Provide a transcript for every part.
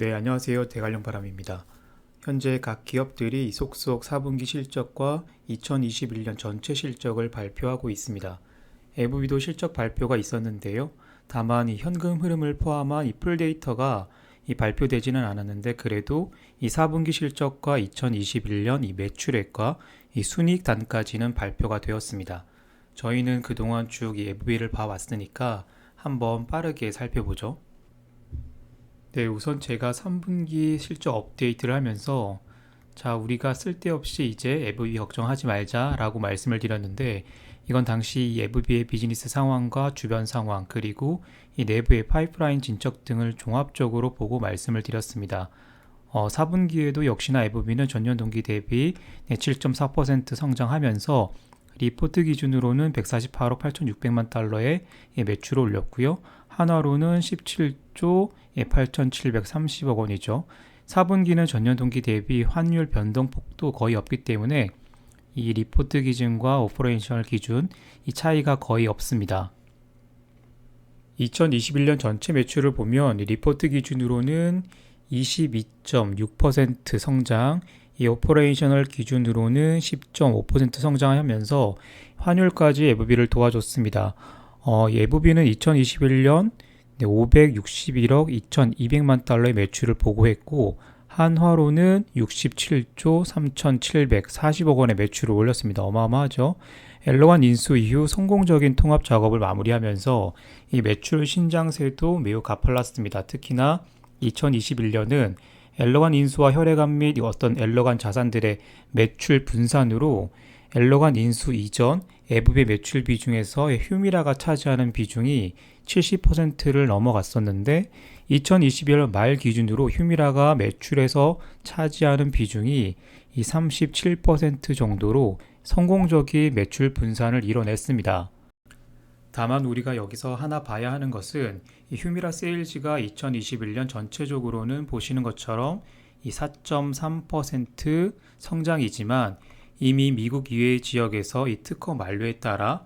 네, 안녕하세요. 대관령 바람입니다. 현재 각 기업들이 속속 4분기 실적과 2021년 전체 실적을 발표하고 있습니다. 에브비도 실적 발표가 있었는데요. 다만 이 현금 흐름을 포함한 이 풀데이터가 이 발표되지는 않았는데 그래도 이 4분기 실적과 2021년 이 매출액과 이 순이익 단까지는 발표가 되었습니다. 저희는 그동안 쭉 이 에브비를 봐왔으니까 한번 빠르게 살펴보죠. 네, 우선 제가 3분기 실적 업데이트를 하면서 자, 우리가 쓸데없이 이제 에브비 걱정하지 말자라고 말씀을 드렸는데 이건 당시 이 에브비의 비즈니스 상황과 주변 상황 그리고 이 내부의 파이프라인 진척 등을 종합적으로 보고 말씀을 드렸습니다. 어, 4분기에도 역시나 에브비는 전년 동기 대비 7.4% 성장하면서 리포트 기준으로는 148억 8,600만 달러의 매출을 올렸고요. 한화로는 17조 8,730억 원이죠. 4분기는 전년 동기 대비 환율 변동폭도 거의 없기 때문에 이 리포트 기준과 오퍼레이셔널 기준 이 차이가 거의 없습니다. 2021년 전체 매출을 보면 리포트 기준으로는 22.6% 성장, 이 오퍼레이셔널 기준으로는 10.5% 성장하면서 환율까지 에브비를 도와줬습니다. 어, 에브비는 2021년 561억 2,200만 달러의 매출을 보고했고 한화로는 67조 3,740억 원의 매출을 올렸습니다. 어마어마하죠. 엘로완 인수 이후 성공적인 통합 작업을 마무리하면서 이 매출 신장세도 매우 가팔랐습니다. 특히나 2021년은 엘러간 인수와 혈액암 및 어떤 엘러간 자산들의 매출 분산으로 엘러간 인수 이전 에브의 매출 비중에서 휴미라가 차지하는 비중이 70%를 넘어갔었는데 2021년 말 기준으로 휴미라가 매출에서 차지하는 비중이 이 37% 정도로 성공적인 매출 분산을 이뤄냈습니다. 다만 우리가 여기서 하나 봐야 하는 것은 이 휴미라 세일즈가 2021년 전체적으로는 보시는 것처럼 이 4.3% 성장이지만 이미 미국 이외의 지역에서 이 특허 만료에 따라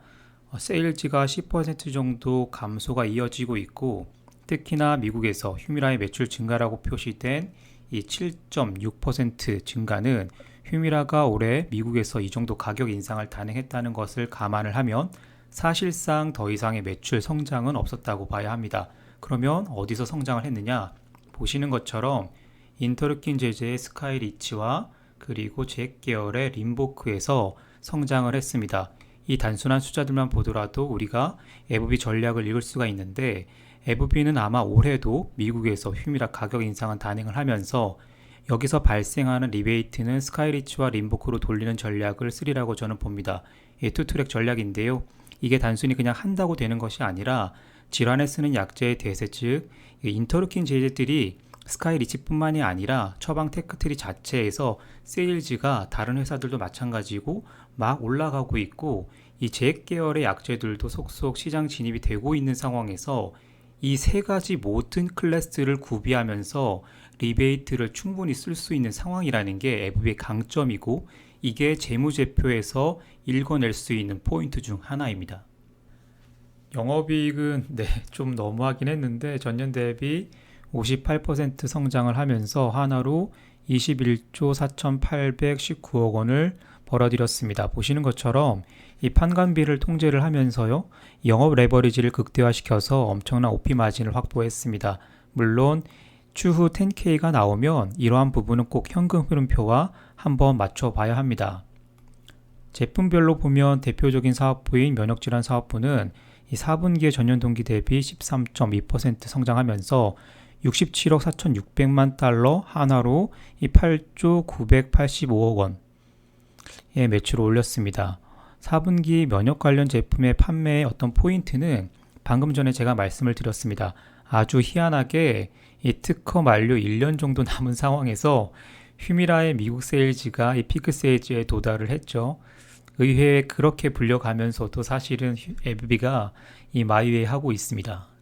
세일즈가 10% 정도 감소가 이어지고 있고 특히나 미국에서 휴미라의 매출 증가라고 표시된 이 7.6% 증가는 휴미라가 올해 미국에서 이 정도 가격 인상을 단행했다는 것을 감안을 하면 사실상 더 이상의 매출 성장은 없었다고 봐야 합니다. 그러면 어디서 성장을 했느냐? 보시는 것처럼 인터루킨 제제의 스카이리치와 그리고 잭 계열의 림보크에서 성장을 했습니다. 이 단순한 숫자들만 보더라도 우리가 에브비 전략을 읽을 수가 있는데 에브비는 아마 올해도 미국에서 휴미라 가격 인상은 단행을 하면서 여기서 발생하는 리베이트는 스카이리치와 림보크로 돌리는 전략을 쓰리라고 저는 봅니다. 이 투트랙 전략인데요. 이게 단순히 그냥 한다고 되는 것이 아니라 질환에 쓰는 약제의 대세 즉 인터루킨 제제들이 스카이리치뿐만이 아니라 처방 테크트리 자체에서 세일즈가 다른 회사들도 마찬가지고 막 올라가고 있고 이제 계열의 약제들도 속속 시장 진입이 되고 있는 상황에서 이 세 가지 모든 클래스를 구비하면서 리베이트를 충분히 쓸 수 있는 상황이라는 게 에브의 강점이고 이게 재무제표에서 읽어낼 수 있는 포인트 중 하나입니다. 영업이익은 네, 좀 너무하긴 했는데 전년 대비 58% 성장을 하면서 하나로 21조 4,819억 원을 벌어들였습니다. 보시는 것처럼 이 판관비를 통제를 하면서요. 영업 레버리지를 극대화시켜서 엄청난 OP 마진을 확보했습니다. 물론 추후 10K가 나오면 이러한 부분은 꼭 현금 흐름표와 한번 맞춰봐야 합니다. 제품별로 보면 대표적인 사업부인 면역질환 사업부는 이 4분기의 전년 동기 대비 13.2% 성장하면서 67억 4,600만 달러 하나로 이 8조 985억 원의 매출을 올렸습니다. 4분기 면역 관련 제품의 판매의 어떤 포인트는 방금 전에 제가 말씀을 드렸습니다. 아주 희한하게 이 특허 만료 1년 정도 남은 상황에서 휴미라의 미국 세일즈가 이 피크 세일즈에 도달을 했죠. 의회에 그렇게 불려가면서도 사실은 에브비가 이 마이웨이 하고 있습니다.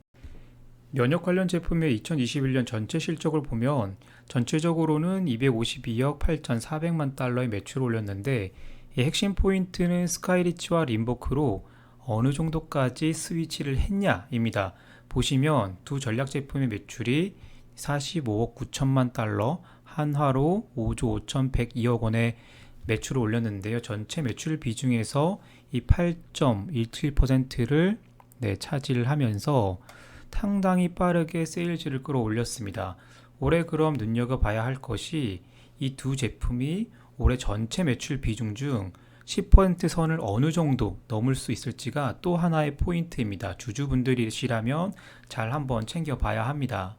면역 관련 제품의 2021년 전체 실적을 보면 전체적으로는 252억 8,400만 달러의 매출을 올렸는데 핵심 포인트는 스카이리치와 림보크로 어느 정도까지 스위치를 했냐입니다. 보시면 두 전략 제품의 매출이 45억 9천만 달러, 한화로 5조 5,102억 원의 매출을 올렸는데요. 전체 매출 비중에서 이 8.17%를 네, 차지하면서 상당히 빠르게 세일즈를 끌어올렸습니다. 올해 그럼 눈여겨봐야 할 것이 이 두 제품이 올해 전체 매출 비중 중 10% 선을 어느 정도 넘을 수 있을지가 또 하나의 포인트입니다. 주주분들이시라면 잘 한번 챙겨봐야 합니다.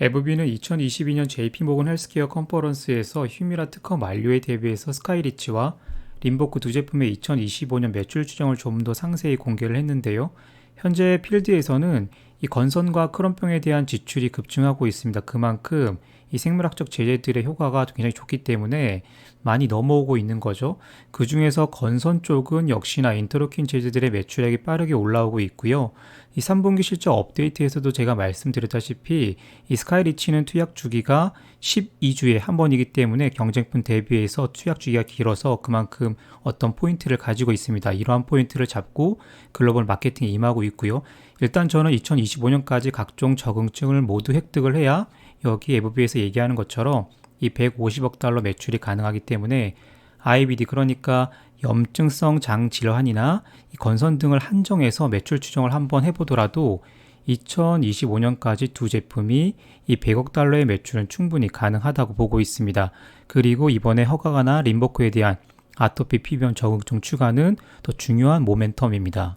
에브비는 2022년 JP모건 헬스케어 컨퍼런스에서 휴미라 특허 만료에 대비해서 스카이리치와 림보크 두 제품의 2025년 매출 추정을 좀 더 상세히 공개를 했는데요. 현재 필드에서는 이 건선과 크론병에 대한 지출이 급증하고 있습니다. 그만큼 이 생물학적 제재들의 효과가 굉장히 좋기 때문에 많이 넘어오고 있는 거죠. 그 중에서 건선 쪽은 역시나 인터로킨 제재들의 매출액이 빠르게 올라오고 있고요. 이 3분기 실적 업데이트에서도 제가 말씀드렸다시피 이 스카이리치는 투약 주기가 12주에 한 번이기 때문에 경쟁품 대비해서 투약 주기가 길어서 그만큼 어떤 포인트를 가지고 있습니다. 이러한 포인트를 잡고 글로벌 마케팅에 임하고 있고요. 일단 저는 2025년까지 각종 적응증을 모두 획득을 해야 여기 에브비에서 얘기하는 것처럼 이 150억 달러 매출이 가능하기 때문에 IBD 그러니까 염증성 장 질환이나 건선 등을 한정해서 매출 추정을 한번 해보더라도 2025년까지 두 제품이 이 100억 달러의 매출은 충분히 가능하다고 보고 있습니다. 그리고 이번에 허가가 나 림버크에 대한 아토피 피부염 적응증 추가는 더 중요한 모멘텀입니다.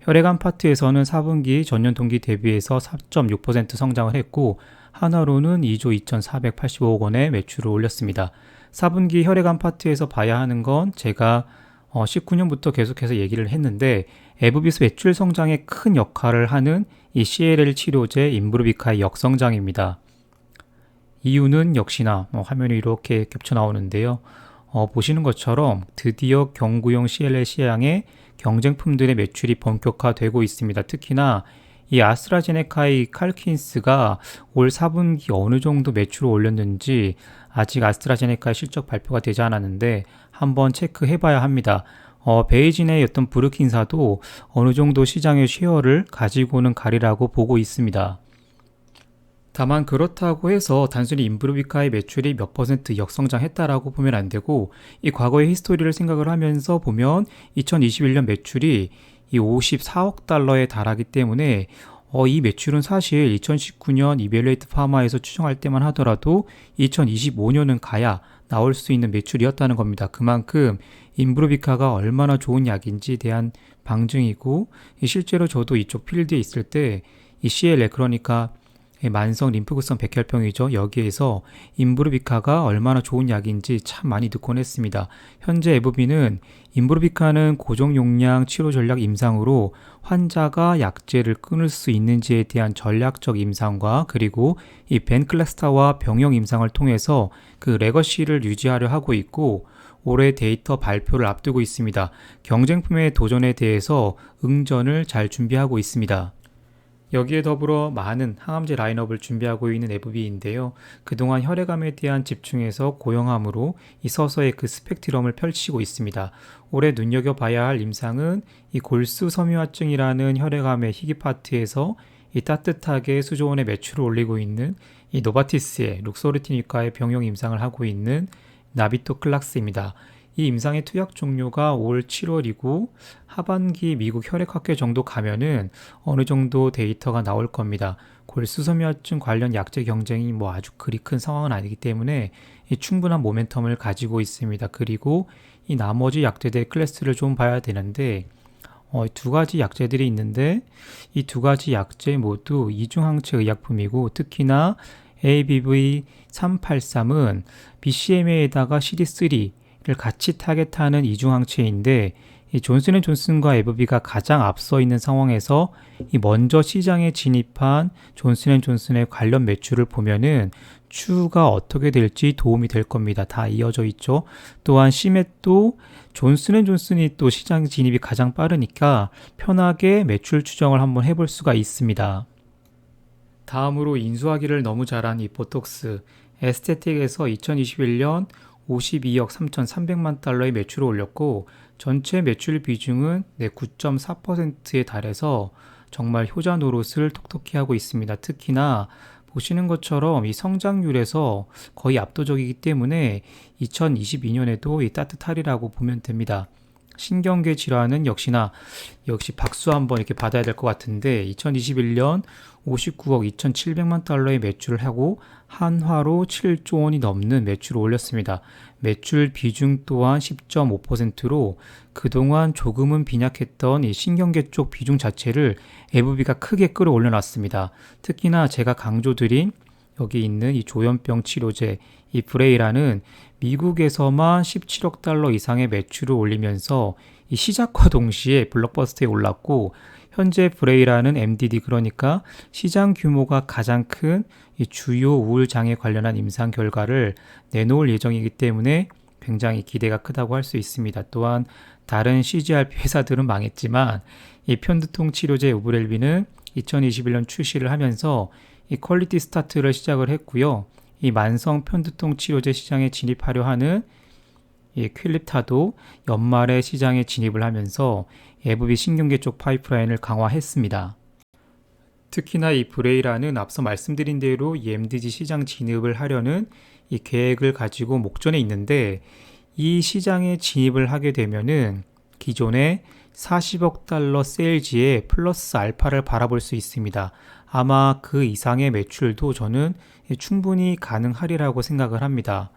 혈액암 파트에서는 4분기 전년 동기 대비해서 4.6% 성장을 했고 하나로는 2조 2,485억 원의 매출을 올렸습니다. 4분기 혈액암 파트에서 봐야 하는 건 제가 19년부터 어, 계속해서 얘기를 했는데 에브비스 매출 성장에 큰 역할을 하는 이 CLL 치료제 임브루비카의 역성장입니다. 이유는 역시나 뭐 화면이 이렇게 겹쳐 나오는데요. 어, 보시는 것처럼 드디어 경구용 CLL 시향의 경쟁품들의 매출이 본격화되고 있습니다. 특히나 이 아스트라제네카의 칼킨스가 올 4분기 어느 정도 매출을 올렸는지 아직 아스트라제네카 실적 발표가 되지 않았는데 한번 체크해 봐야 합니다. 어, 베이진의 어떤 브루킨사도 어느 정도 시장의 쉐어를 가지고는 가리라고 보고 있습니다. 다만 그렇다고 해서 단순히 인브루비카의 매출이 몇 퍼센트 역성장했다라고 보면 안 되고 이 과거의 히스토리를 생각을 하면서 보면 2021년 매출이 이 54억 달러에 달하기 때문에 어, 이 매출은 사실 2019년 이벨레이트 파마에서 추정할 때만 하더라도 2025년은 가야 나올 수 있는 매출이었다는 겁니다. 그만큼 인브루비카가 얼마나 좋은 약인지에 대한 방증이고 실제로 저도 이쪽 필드에 있을 때 이 CLA 그러니까 만성 림프구성 백혈병이죠. 여기에서 임브루비카가 얼마나 좋은 약인지 참 많이 듣곤 했습니다. 현재 에브비는 임브루비카는 고정 용량 치료 전략 임상으로 환자가 약제를 끊을 수 있는지에 대한 전략적 임상과 그리고 이 벤클래스타와 병영 임상을 통해서 그 레거시를 유지하려 하고 있고 올해 데이터 발표를 앞두고 있습니다. 경쟁품의 도전에 대해서 응전을 잘 준비하고 있습니다. 여기에 더불어 많은 항암제 라인업을 준비하고 있는 에브비인데요. 그동안 혈액암에 대한 집중에서 고용함으로 이 서서히 그 스펙트럼을 펼치고 있습니다. 올해 눈여겨봐야 할 임상은 이 골수 섬유화증이라는 혈액암의 희귀 파트에서 이 따뜻하게 수조원의 매출을 올리고 있는 이 노바티스의 룩소르티니카의 병용 임상을 하고 있는 나비토 클락스입니다. 이 임상의 투약 종료가 올 7월이고 하반기 미국 혈액학회 정도 가면은 어느 정도 데이터가 나올 겁니다. 골수섬유화증 관련 약제 경쟁이 뭐 아주 그리 큰 상황은 아니기 때문에 충분한 모멘텀을 가지고 있습니다. 그리고 이 나머지 약제들 클래스를 좀 봐야 되는데 어, 두 가지 약제들이 있는데 이 두 가지 약제 모두 이중항체 의약품이고 특히나 ABV383은 BCMA에다가 CD3 를 같이 타겟하는 이중항체인데 이 존슨앤존슨과 에브비가 가장 앞서 있는 상황에서 이 먼저 시장에 진입한 존슨앤존슨의 관련 매출을 보면은 추가 어떻게 될지 도움이 될 겁니다. 다 이어져 있죠. 또한 시맷도 존슨앤존슨이 또 시장 진입이 가장 빠르니까 편하게 매출 추정을 한번 해볼 수가 있습니다. 다음으로 인수하기를 너무 잘한 이 보톡스 에스테틱에서 2021년 52억 3,300만 달러의 매출을 올렸고 전체 매출 비중은 9.4%에 달해서 정말 효자 노릇을 톡톡히 하고 있습니다. 특히나 보시는 것처럼 이 성장률에서 거의 압도적이기 때문에 2022년에도 이 따뜻하리라고 보면 됩니다. 신경계 질환은 역시나 역시 박수 한번 이렇게 받아야 될 것 같은데 2021년 59억 2,700만 달러의 매출을 하고 한화로 7조 원이 넘는 매출을 올렸습니다. 매출 비중 또한 10.5%로 그동안 조금은 빈약했던 이 신경계 쪽 비중 자체를 AVB가 크게 끌어올려 놨습니다. 특히나 제가 강조드린 여기 있는 이 조현병 치료제 이 브레이라는 미국에서만 17억 달러 이상의 매출을 올리면서 이 시작과 동시에 블록버스터에 올랐고 현재 브레이라는 MDD 그러니까 시장 규모가 가장 큰이 주요 우울 장애 관련한 임상 결과를 내놓을 예정이기 때문에 굉장히 기대가 크다고 할 수 있습니다. 또한 다른 CGRP 회사들은 망했지만 이 편두통 치료제 우브렐비는 2021년 출시를 하면서 이 퀄리티 스타트를 시작을 했고요. 이 만성 편두통 치료제 시장에 진입하려 하는 이 퀼립타도 연말에 시장에 진입을 하면서 예부비 신경계 쪽 파이프라인을 강화했습니다. 특히나 이 브레이라는 앞서 말씀드린 대로 이 MDG 시장 진입을 하려는 이 계획을 가지고 목전에 있는데 이 시장에 진입을 하게 되면은 기존에 40억 달러 세일즈에 플러스 알파를 바라볼 수 있습니다. 아마 그 이상의 매출도 저는 충분히 가능하리라고 생각을 합니다.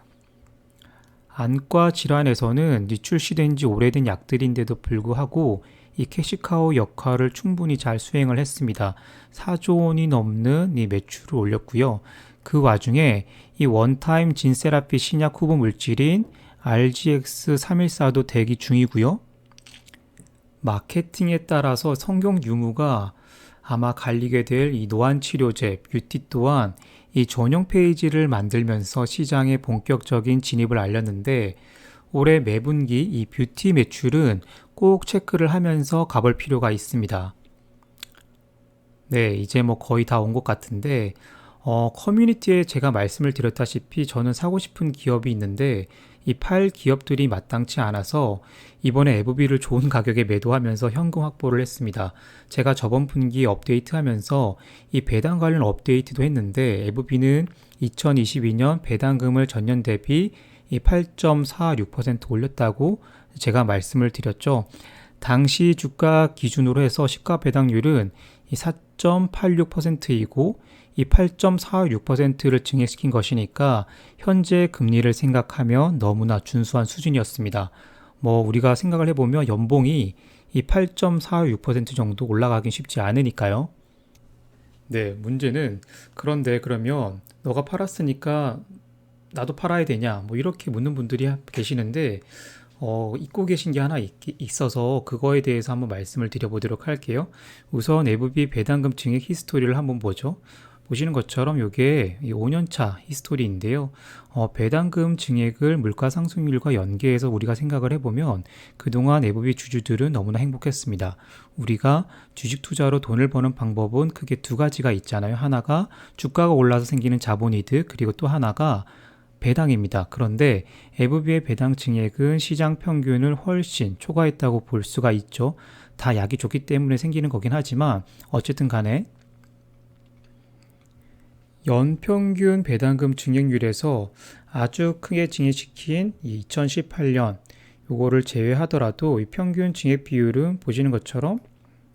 안과 질환에서는 출시된 지 오래된 약들인데도 불구하고 이 캐시카우 역할을 충분히 잘 수행을 했습니다. 4조 원이 넘는 이 매출을 올렸고요. 그 와중에 이 원타임 진세라피 신약 후보 물질인 RGX314도 대기 중이고요. 마케팅에 따라서 성경 유무가 아마 갈리게 될 이 노안 치료제 뷰티 또한 이 전용 페이지를 만들면서 시장에 본격적인 진입을 알렸는데 올해 매분기 이 뷰티 매출은 꼭 체크를 하면서 가볼 필요가 있습니다. 네, 이제 뭐 거의 다 온 것 같은데 어, 커뮤니티에 제가 말씀을 드렸다시피 저는 사고 싶은 기업이 있는데 이 팔 기업들이 마땅치 않아서 이번에 에브비를 좋은 가격에 매도하면서 현금 확보를 했습니다. 제가 저번 분기 업데이트하면서 이 배당 관련 업데이트도 했는데 에브비는 2022년 배당금을 전년 대비 이8.46% 올렸다고 제가 말씀을 드렸죠. 당시 주가 기준으로 해서 시가 배당률은 이 4.86%이고 이 8.46%를 증액시킨 것이니까 현재 금리를 생각하면 너무나 준수한 수준이었습니다. 뭐 우리가 생각을 해보면 연봉이 이 8.46% 정도 올라가긴 쉽지 않으니까요. 네, 문제는 그런데 그러면 너가 팔았으니까 나도 팔아야 되냐? 뭐 이렇게 묻는 분들이 계시는데 어, 잊고 계신 게 하나 있, 있어서 그거에 대해서 한번 말씀을 드려보도록 할게요. 우선 에브비 배당금 증액 히스토리를 한번 보죠. 보시는 것처럼 이게 5년차 히스토리인데요. 어, 배당금 증액을 물가 상승률과 연계해서 우리가 생각을 해보면 그동안 에브비 주주들은 너무나 행복했습니다. 우리가 주식 투자로 돈을 버는 방법은 크게 두 가지가 있잖아요. 하나가 주가가 올라서 생기는 자본이득 그리고 또 하나가 배당입니다. 그런데 에브비의 배당 증액은 시장 평균을 훨씬 초과했다고 볼 수가 있죠. 다 약이 좋기 때문에 생기는 거긴 하지만 어쨌든 간에 연평균 배당금 증액률에서 아주 크게 증액시킨 2018년 요거를 제외하더라도 이 평균 증액 비율은 보시는 것처럼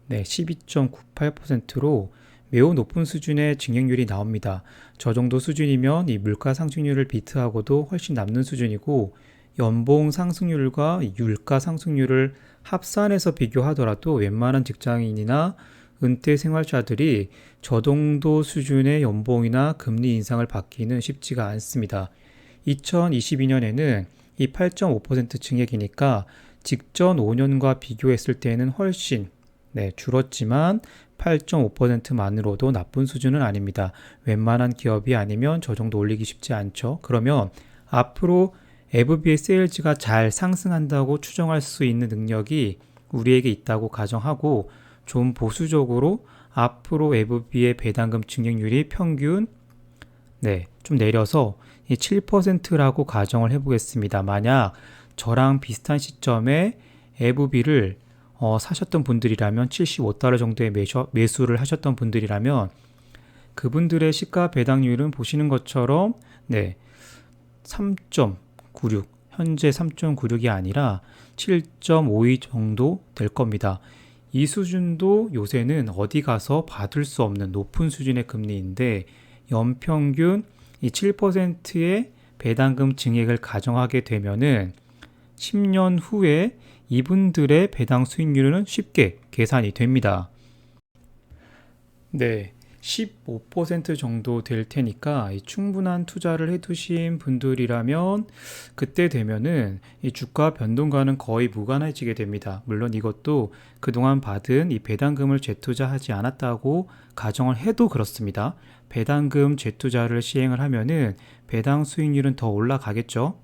네, 12.98%로 매우 높은 수준의 증액률이 나옵니다. 저 정도 수준이면 이 물가 상승률을 비트하고도 훨씬 남는 수준이고 연봉 상승률과 율가 상승률을 합산해서 비교하더라도 웬만한 직장인이나 은퇴 생활자들이 저 정도 수준의 연봉이나 금리 인상을 받기는 쉽지가 않습니다. 2022년에는 이 8.5% 증액이니까 직전 5년과 비교했을 때는 훨씬 네, 줄었지만 8.5%만으로도 나쁜 수준은 아닙니다. 웬만한 기업이 아니면 저 정도 올리기 쉽지 않죠. 그러면 앞으로 FB의 세일즈가 잘 상승한다고 추정할 수 있는 능력이 우리에게 있다고 가정하고 좀 보수적으로 앞으로 FB의 배당금 증액률이 평균 네, 좀 내려서 7%라고 가정을 해보겠습니다. 만약 저랑 비슷한 시점에 FB를 어, 사셨던 분들이라면 75달러 정도의 매수, 매수를 하셨던 분들이라면 그분들의 시가 배당률은 보시는 것처럼 네, 3.96 현재 3.96이 아니라 7.52 정도 될 겁니다. 이 수준도 요새는 어디 가서 받을 수 없는 높은 수준의 금리인데 연평균 이 7%의 배당금 증액을 가정하게 되면은 10년 후에 이분들의 배당 수익률은 쉽게 계산이 됩니다. 네. 15% 정도 될 테니까 이 충분한 투자를 해두신 분들이라면 그때 되면은 이 주가 변동과는 거의 무관해지게 됩니다. 물론 이것도 그동안 받은 이 배당금을 재투자하지 않았다고 가정을 해도 그렇습니다. 배당금 재투자를 시행을 하면은 배당 수익률은 더 올라가겠죠.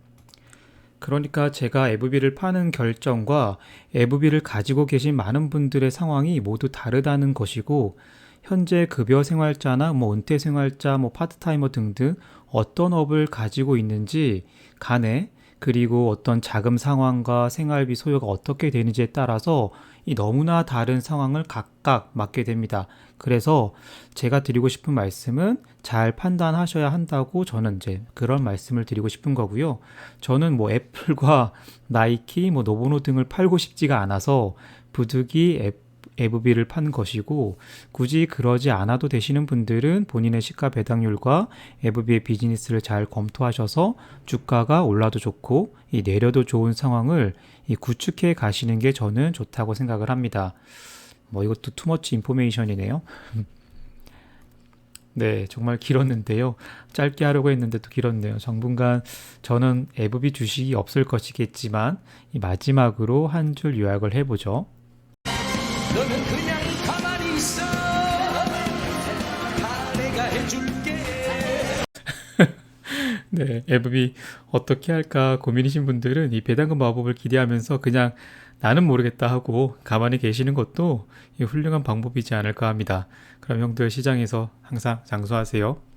그러니까 제가 FB를 파는 결정과 FB를 가지고 계신 많은 분들의 상황이 모두 다르다는 것이고 현재 급여 생활자나 뭐 은퇴 생활자, 뭐 파트타이머 등등 어떤 업을 가지고 있는지 간에 그리고 어떤 자금 상황과 생활비 소요가 어떻게 되는지에 따라서 이 너무나 다른 상황을 각각 맞게 됩니다. 그래서 제가 드리고 싶은 말씀은 잘 판단하셔야 한다고 저는 이제 그런 말씀을 드리고 싶은 거고요. 저는 뭐 애플과 나이키, 뭐 노보노 등을 팔고 싶지가 않아서 부득이 앱 FB를 판 것이고 굳이 그러지 않아도 되시는 분들은 본인의 시가 배당률과 FB의 비즈니스를 잘 검토하셔서 주가가 올라도 좋고 이 내려도 좋은 상황을 이 구축해 가시는 게 저는 좋다고 생각을 합니다. 뭐 이것도 투머치 인포메이션이네요. 네, 정말 길었는데요. 짧게 하려고 했는데도 길었네요. 당분간 저는 FB 주식이 없을 것이겠지만 이 마지막으로 한 줄 요약을 해보죠. 너는 그냥 가만히 있어 다 내가 해줄게 네, FB 어떻게 할까 고민이신 분들은 이 배당금 마법을 기대하면서 그냥 나는 모르겠다 하고 가만히 계시는 것도 이 훌륭한 방법이지 않을까 합니다. 그럼 형들 시장에서 항상 장수하세요.